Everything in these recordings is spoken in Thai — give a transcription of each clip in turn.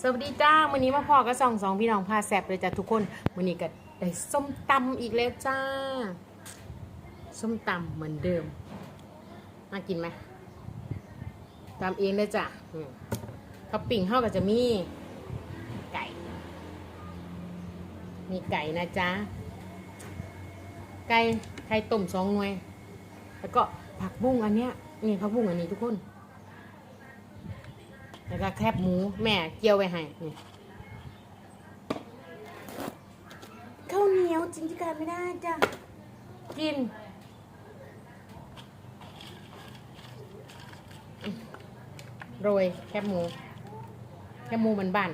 สวัสดีจ้าวันนี้มาพอก็สองสองพี่น้องพาแซบเลยจ้ะทุกคนวันนี้ก็ได้ส้มตำอีกแล้วจ้า ส้มตำเหมือนเดิมน่ากินไหมตำเองเลยจ้ะท็อปปิ้งเข้าก็จะมีไก่ มีไก่นะจ๊ะไก่ไข่ต้มสองหน่วย แล้วก็ผักบุ้งอันเนี้ยนี่ผักบุ้งอันนี้ทุกคน แล้วก็แคบหมูแม่เกี่ยวไว้ให้นี่ข้าวเหนียวจริงที่การไม่ได้จ้ะกินโรยแคบหมู แคบหมูมันบ้าน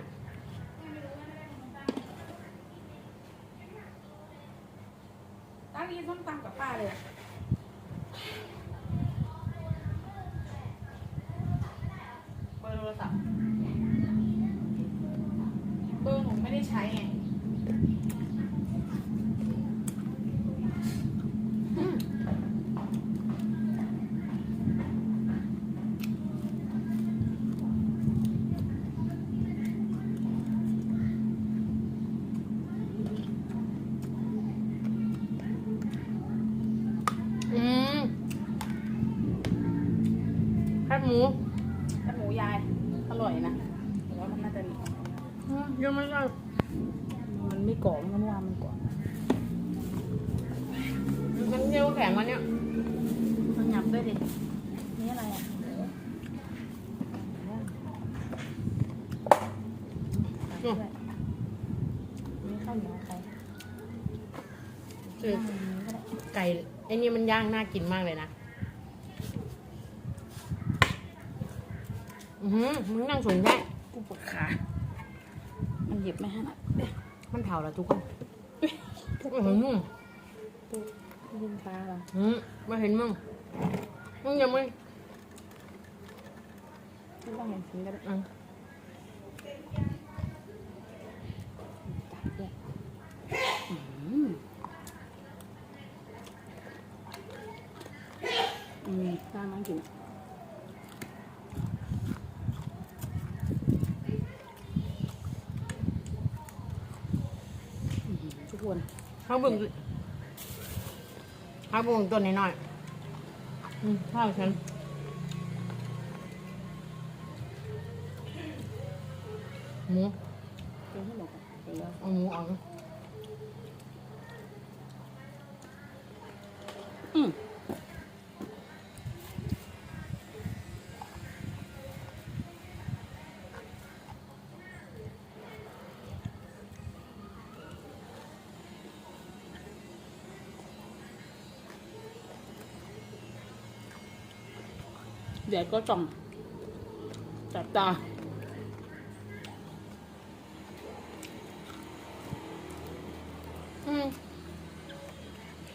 แคบหมูแต่หมูยายอร่อยนะแต่ว่ามันน่าจะอืมยังไม่ได้มันไม่กรอบมันว่ามันกรอบมันเยี่ยวแข็งวันเนี้ยมันหยับด้วยดินี่อะไรอะด้วยนี่ข้าวเหนียวใครคืออันนี้ก็ได้ไก่ไอ้นี่มันย่างน่ากินมากเลยนะ อือหือมึงนั่งสนได้กูปวดขา มันหยิบไม่ให้นะมันเผาแล้วทุกคนอือหือกูยิงฟ้าเหรออืมมาเห็นมึงมึงยังไม่ไม่ต้องเห็นสีก็ได้อะ จับด้วยอืมอืมน่ามากินอืมทุกคน ข้าวบุ้งข้าวบุ้งตัวน้อยๆอืมข้าวฉันหมูกินให้หมดก่อนเตียวเราเอาหมูออก เดี๋ยวก็จ้องจับตาอืม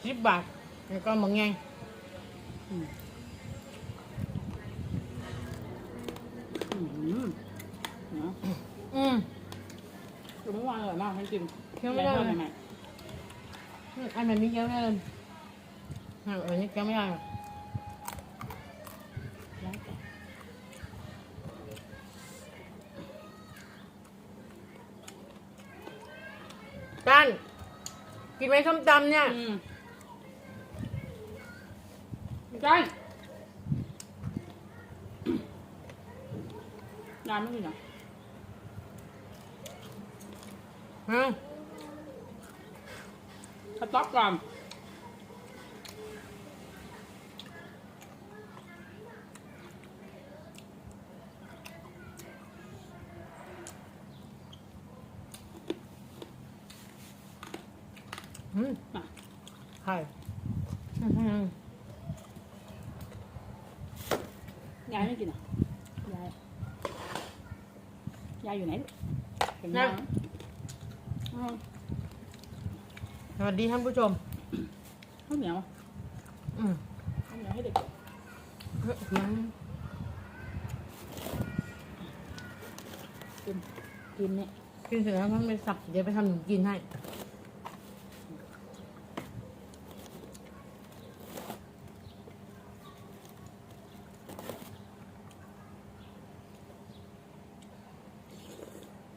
สิบบาทแล้วก็มึงไงอืมอืมเนาะอืมคือเมื่อวานอร่อยมากจริงเคี้ยวไม่ได้ทอเลยใหม่อันแบบนี้เคี้ยวไม่ได้เลยอะอันนี้เคี้ยวไม่ได้ ไหมส้มตำเนี่ยอืมได้น้ำไม่กินเหรอฮะสต๊อกก่อน อืม อะ ไข่อื้อหือยายไม่กินเหรอยายยาย อยู่ไหนลูกเห็นนั่ยังงอ้าวสวัสดีท่านผู้ชม ข้าวเหนียวอืมข้าวเหนียวให้เด็กเฮ้ยมันกินกินเนี่ยกินเสร็จแล้วมันไปสับเดี๋ยวไปทำหนมกินให้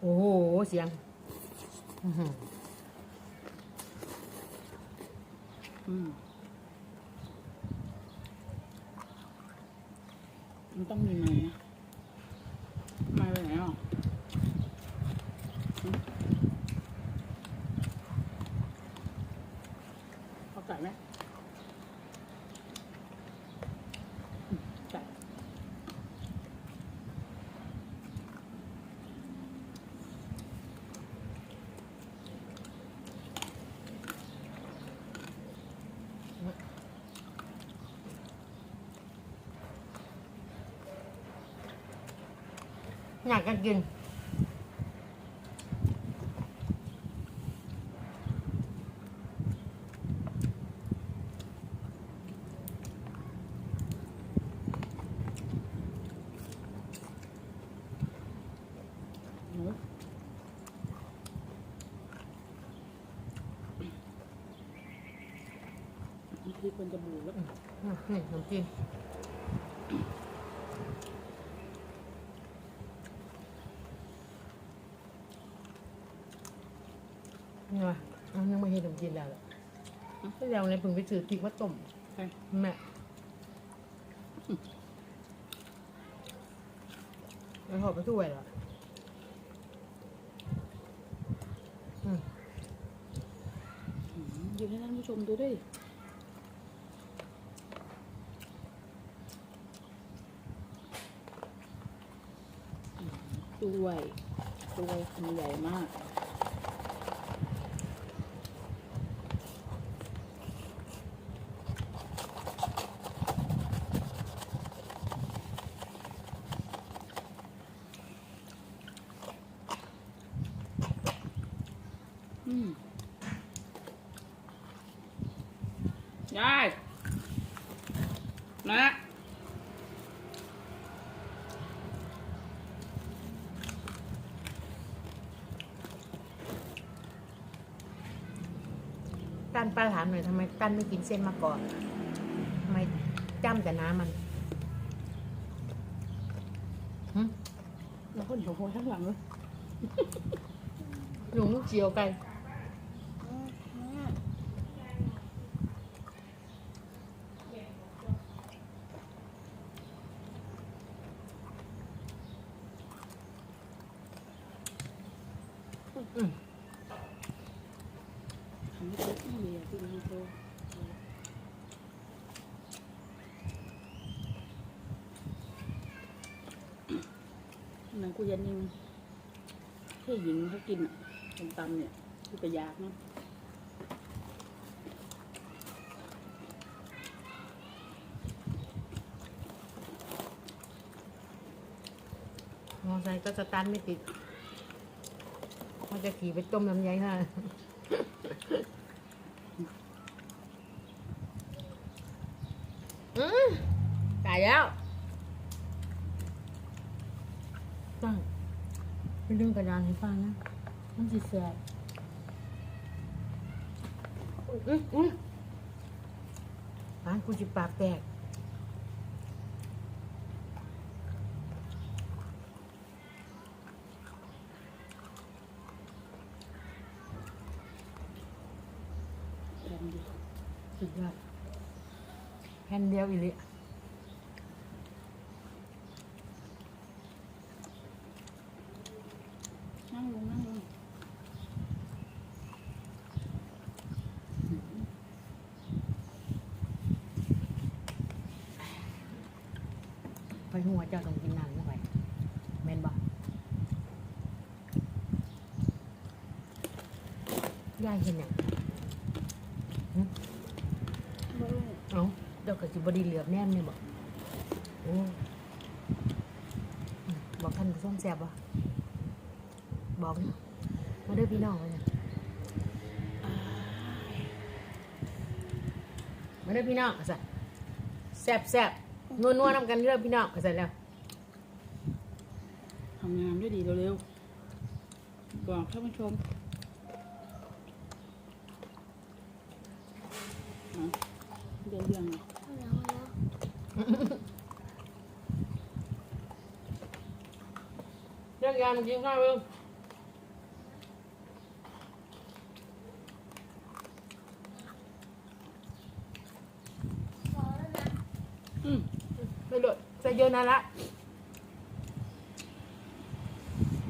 โอ้โห เสียงอือหืออืมมันต้องมีไหมนะไม้ไปไหนอะอืมเอาไก่ไหมอืมไก่ อยากจะกินหนูนี่คือคนจะบูดแล้วอืมนี่ขนมจีนนี่วะเอา ยังไม่เห็นขนมจีนแล้วเหรอก็ยังในเพิ่งไปซื้อพริกมาต้มใช่ แม่แล้วหอบไปถ้วยเหรออืมอืมหยิบให้ท่านผู้ชมดูด้วยอืมด้วยด้วยคำใหญ่มาก อืม ยายนะตั้นป้าถามหน่อยทำไมตั้นไม่กินเส้นมาก่อนทำไมจ้ำแต่น้ำมันหึแล้วคนหัวโพทั้างหลังเลย หนูลูกเจียวไก่อืม ทำให้เจ๊ไม่เลยอะพี่ น้องกูยันยิงให้หญิงเขากินอะส้มตำเนี่ยกูไปยากเนาะมอไซค์ก็สตาร์ทไม่ติด จะขี่ไปต้มลำไยค่ะอืมตายแล้วตั้งไปดึงกระดานให้ฟังนะมันสิแสบอุ้ยอุ้ยอุ้ยร้านกูจิปากแตก แผ่นเดียว สุดยอดแผ่นเดียวอีหลินั่งลงนั่งลงไปหัวเจ้าต้องกินน้ำเข้าไปแม่นบ่ยายเห็นเนี่ยง ไม่รู้ เอ้าเจ้า ก็สิบดีเหลือบแนมเนี่ยบ่โอ้บอกท่านผู้ชมแซ่บบ่บอกนะมาเด้อพี่น้องเลยนะมาเด้อพี่น้องสัตแซ่บแซ่บนัวนัวๆนำกันเด้อพี่น้องสัตแล้วทำงานด้วยดีเร็วๆบอกท่านผู้ชมเอาเรื่อง แยกยายมกินข้าวเองอืมไม่หลดใส่เยอะนะละ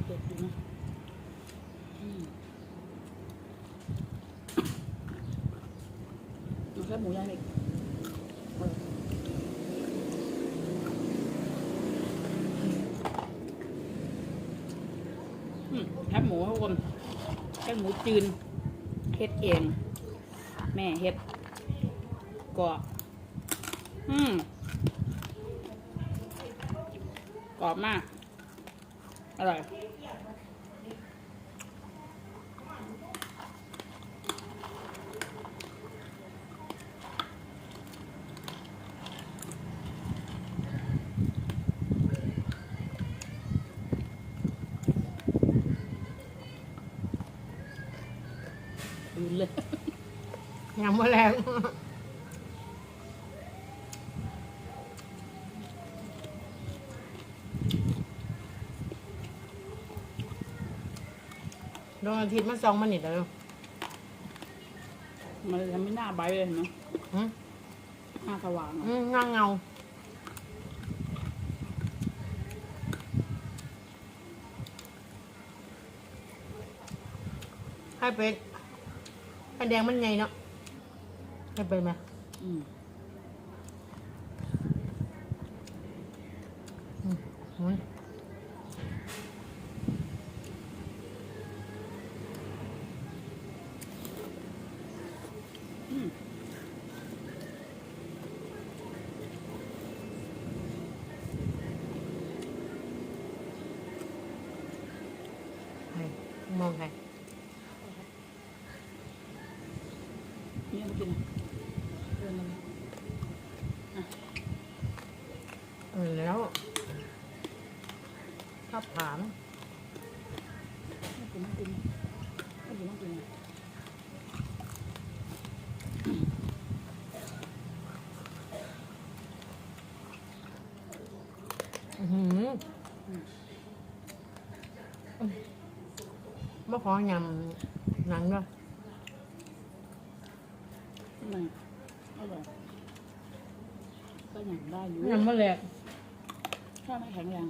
เด็ดดีนะอืมเอาแหมูย่างอีก แคบหมูทุกคนแคบหมูจืนเฮ็ดเอง แม่เฮ็ดกรอบอืมกรอบมาก อร่อย ดูเลยยำมะแรงดวงอาทิตย์มันสองมันนิดแล้วมันทำให้หน้าใบเลยเนาะอืมหน้าสว่างอะอืมเงาเงา ให้เป็ด ให้แดงมันไงเนาะให้ไปไหมอืม อืม อืม ใครมองใคร นี่มากินอะเรื่องอะไร เออแล้วชอ บถามไม่กินไม่กินไม่กินไม่กินอะอือหือมะพร้าวยำหนังด้วยทำไมอร่อยก็อย่างได้อยู่ยำมะแรงถ้าไม่แข็งแรง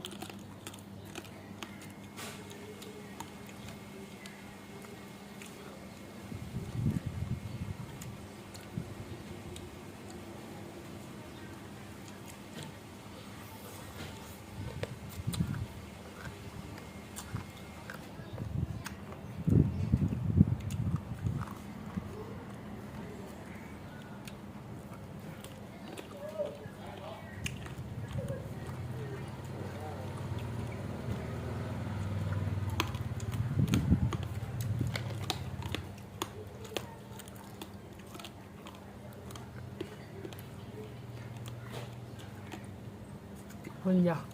คนอยาก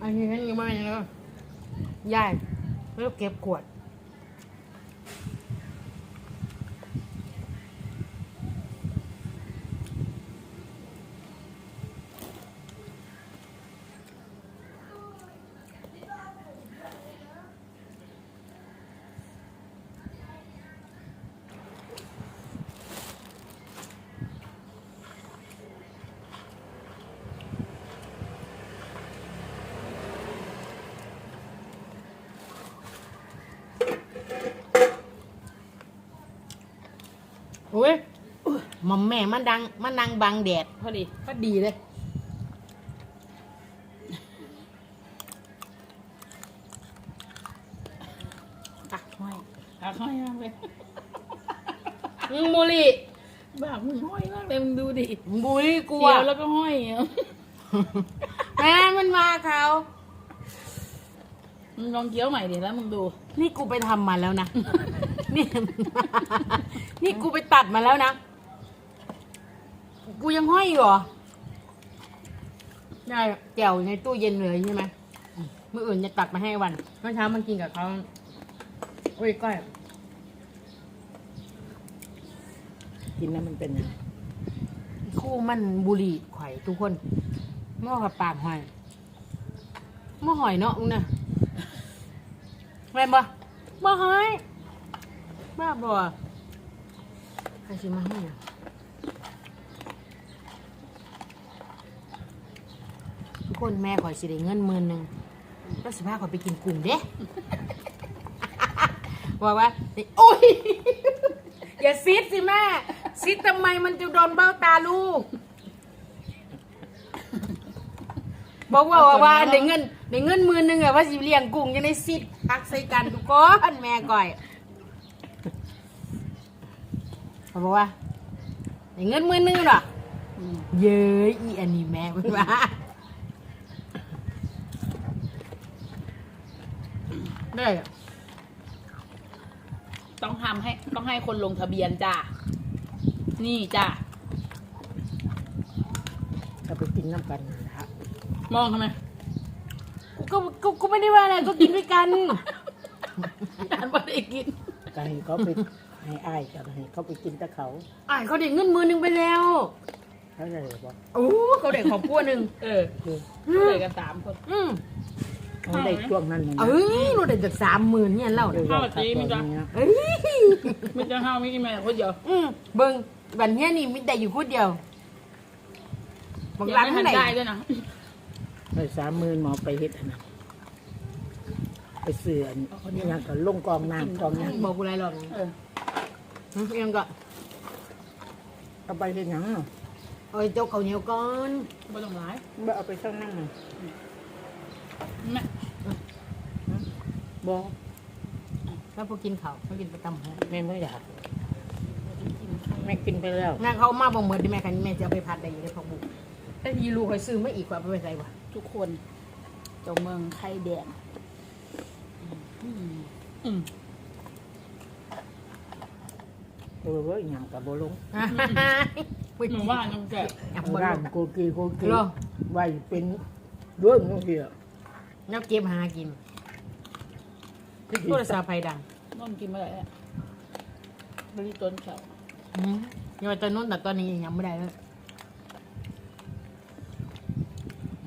อันนี้ฉันยังไม่ยังแล้วยายแล้วเก็บขวด โอ้ยหมอมแม่มันดังมันดังบังแดดพอดีก็ดีเลย ตักห้อยตักห้อยมากเลยอืมบุหรีบ้ามึงห้อยมากเลยมึงดูดิบุหรีกลัวเกี่ยวแล้วก็ห้อยอะแม่มันมาเขามึงลองเคี้ยวใหม่ดิแล้วมึงดู นี่กูไปทำมาแล้วนะ นี่นี่กูไปตัดมาแล้วนะ กูยังห้อยอยู่เหรอ ได้แจ่วในตู้เย็นเลยใช่ไหมอืมมื่ออื่นจะตัดมาให้วันเมื่อเช้ามันกินกับเขาโอ้ยก้อย กินแล้วมันเป็นคู่มันบุหรี่ไข่ทุกคนเมื่อกับปากหอยเมื่อหอยเนาะมึงนะแม่นบ่บ่หอย บ้าบอใครซื้อมาให้อะทุกคนแม่ขอยสิได้เงินหมื่นหนึ่งก็สิพาขอยไปกินกุ้งเด้บอกว่าโอ้ย อย่าซิดสิแม่ซิดทำไมมันจะโดนเบ้าตาลูก บอกว่าว่าว่าได้เงินได้เงินหมื่นหนึ่งอะว่าสิเลี้ยงกุ้งยังได้ซิดพักใส่กันทุกคนแม่ก่อย เขาบอกว่าได้เงินหมื่นหนึ่งหรออืมเย้ยอีอันนี้แม่มันว่าได้อะต้องทำให้ต้องให้คนลงทะเบียนจ้านี่จ้าก็ไปกินน้ำกันนะครับมองทำไมกูก็กูกูไม่ได้ว่าอะไรก็กินด้วยกัน การบ่ได้กินก็ให้เขาไป ให้อ้ายกับให้เขาไปกินแตะเขาอ่ายเขาเด็กเงินหมือหนึ่งไปแล้วเขาจะเลยบอกโอ้เขาเด็กขอบครัวหนึ่งเออคือเลยกันสามคน อืมเขาได้ช่วงนั้นเลยนะเอ้ยเราได้จากสามหมื่นเนี่ยเล่าเดี๋ยวน่ะเราขับรถอย่างเงี้ยเอ้ยไม่จะห้าวไม่กินแม่คนเดียวอืมเบิ้งบันเนี้ยนี่มีแต่อยู่คนเดียวบางยังร้านไม่ข้าทังนไหนได้ด้วยนะไปสามหมื่นหมอไปเฮ็ดอันนั้นไปเสื่อนนี่ยังก็ลงกองน้ำกองน้บอกกูไรหรอกเออ อืมยังก็ำเอาไปเฮ็ดหยังอะเอาไอ้เจ้าเขาวเหนียวก่อนไม่ต้องร้ายบ่เอาไปข้างนั่งน่ะแม่บ่แล้วพอกินเขาวเขากินประจำหัวแม่ไม่อยากแม่กินไปแล้วแม่เขาเอามาบ่เหมือนดิแม่คันแม่จะเอาไปผัดได้อยู่ในผักบุกแต่ยีลูกคอยซื้อไม่อีกกว่าไปไปใส่วะทุกคนเจ้าเมืองไข่แดงอืมอืม เออเว่าอหย่างกับโบลงหนูว่าน้องแกะอยากบ่ร้าลนงโกกีโกกีเหรอไว้เป็นเรื่องนู้นเดียวแล้วเก็บหากินโทรศัพท์ไฟดังน้องกินเมื่อไหร่อะบริต้นเขาอืมยังว่าตอนนู้นแต่ตอนนี้ยังไม่ได้เลย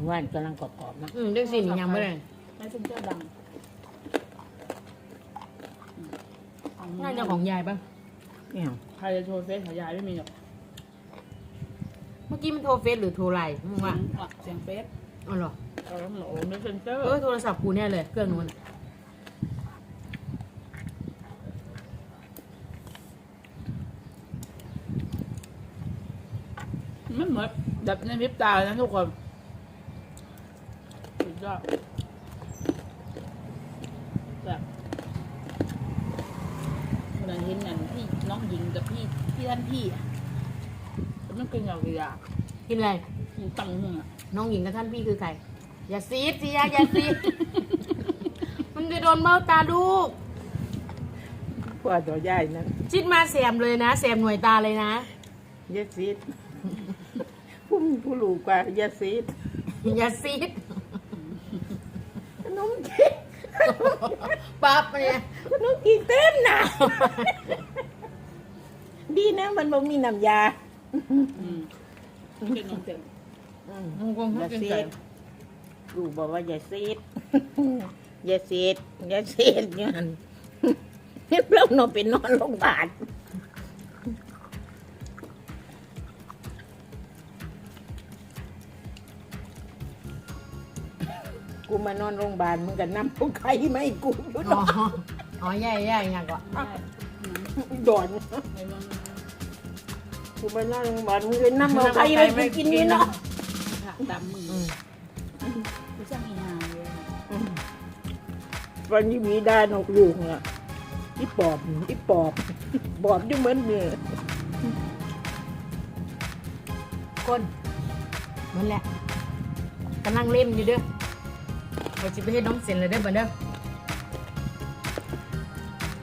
ว่านกำลังกรอบๆนะอืมเรื่องสิ่งนี้ยังไม่ได้แม่เซ็นเจอร์ดังอืมน่าจะของยายปะเนี่ยใครจะโทรเฟซหายายไม่มีหรอกเมื่อกี้มันโทรเฟซหรือโทรไลน์มึงว่าอะเสียงเฟซอ๋อเหรอเออหนูไม่เซ็นเจอร์เออโทรศัพท์กูเนี่ยเลยเครื่องนู้นมันเหมือนแบบในพริบตาเลยนะทุกคนสุดยอดแบบเวลาเห็นนั่นพี่น้ องหญิงกับพี่พี่ท่านพี่อะมันเป็นอย่างไรอะกินอะไร กินตังมึงอะน้องหญิงกับท่านพี่คือใคร อย่าซีดสิยาอย่าซีด มันจะโดนเบ้าตาลูกพวกตัวใหญ่นั้นชิดมาแสมเลยนะแสมหน่วยตาเลยนะ ยาซีดผู้มีผู้รู้กว่ายาซีดอย่าซีดขนมจีนปั๊บเนี่ย ขนมจีนเต็มหนา ดีนะ มันบ่มีน้ำยาอืมเป็นน้องเต็มอืมมึงคงอย่ากินซีใจดรู้บอกว่าอย่าซีดอย่าซีดอย่าซีดเงี้ยเนี่ยเรานอนเป็นนอนโรงพยาบาลกูมานอนโรงพยาบาลมึงก็นำผู้ไข้ไม่กูอยู่อ๋ออ๋อใหญ่ใหญ่อย่างก่อนได้ดอนไอ้มันกูมาน อนโรงพยาบาลมึงเลยนำเอาไข้ไม่กูกินนี่เนาะผักดำมืออืมไม่ใช่มีหางเลยวันนี้มีได้นกลูกอะอีปอบอีปอบปอบที่เหมือนเนื้อคนนั่นแหละกำลังเล่นอยู่เด้อไปจิไปให้น้องเซ็นเลยเด้อบันเด้อ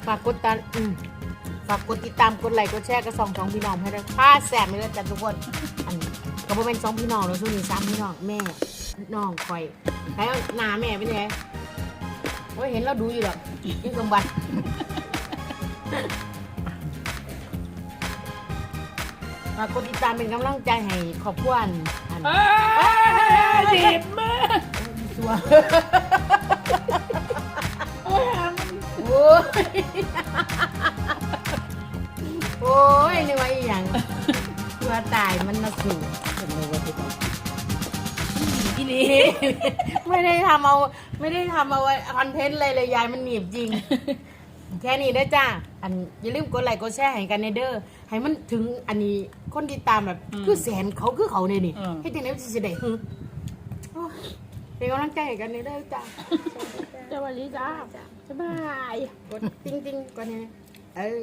ฝากกดตามอืม ฝากกดติดตามกดไลค์กดแชร์กระสองสองพี่น้องให้ด้วยผ้าแสบเลยจ้ะทุกคนอันก็บ่เป็นสองพี่น้องเราช่วงนี้สามพี่น้องแม่น้องคอยแล้วหน้าแม่เป็นไงโอ้ยเห็นเราดูอยู่หรอกยิ่งสมบัติฝากกดติดตามเป็นกำลังใจให้ขอบคุณอันเอ้ยดีบมากชัว ตล์มันมาสู่เป็นเลยว่าที่เขาอีหลีไม่ได้ทำเอา ไม่ได้ทำเอาไว้คอนเทนต์เลยเลยยายมันหนีบจริง แค่นี้ได้อจ้าอันอย่าลืมกดไลค์กดแชร์ให้กันในเด้อให้มันถึงอันนี้คนติดตามแบบคือแสนเขาคือเขาเนี่ยนี่ให้จังได๋มันสิได้หึโอ้ยเป็นกำลังใจให้กันในเด้อจ้าสวัสดีจ้าสบายกดติ้งๆก่อนเนี่ยเออ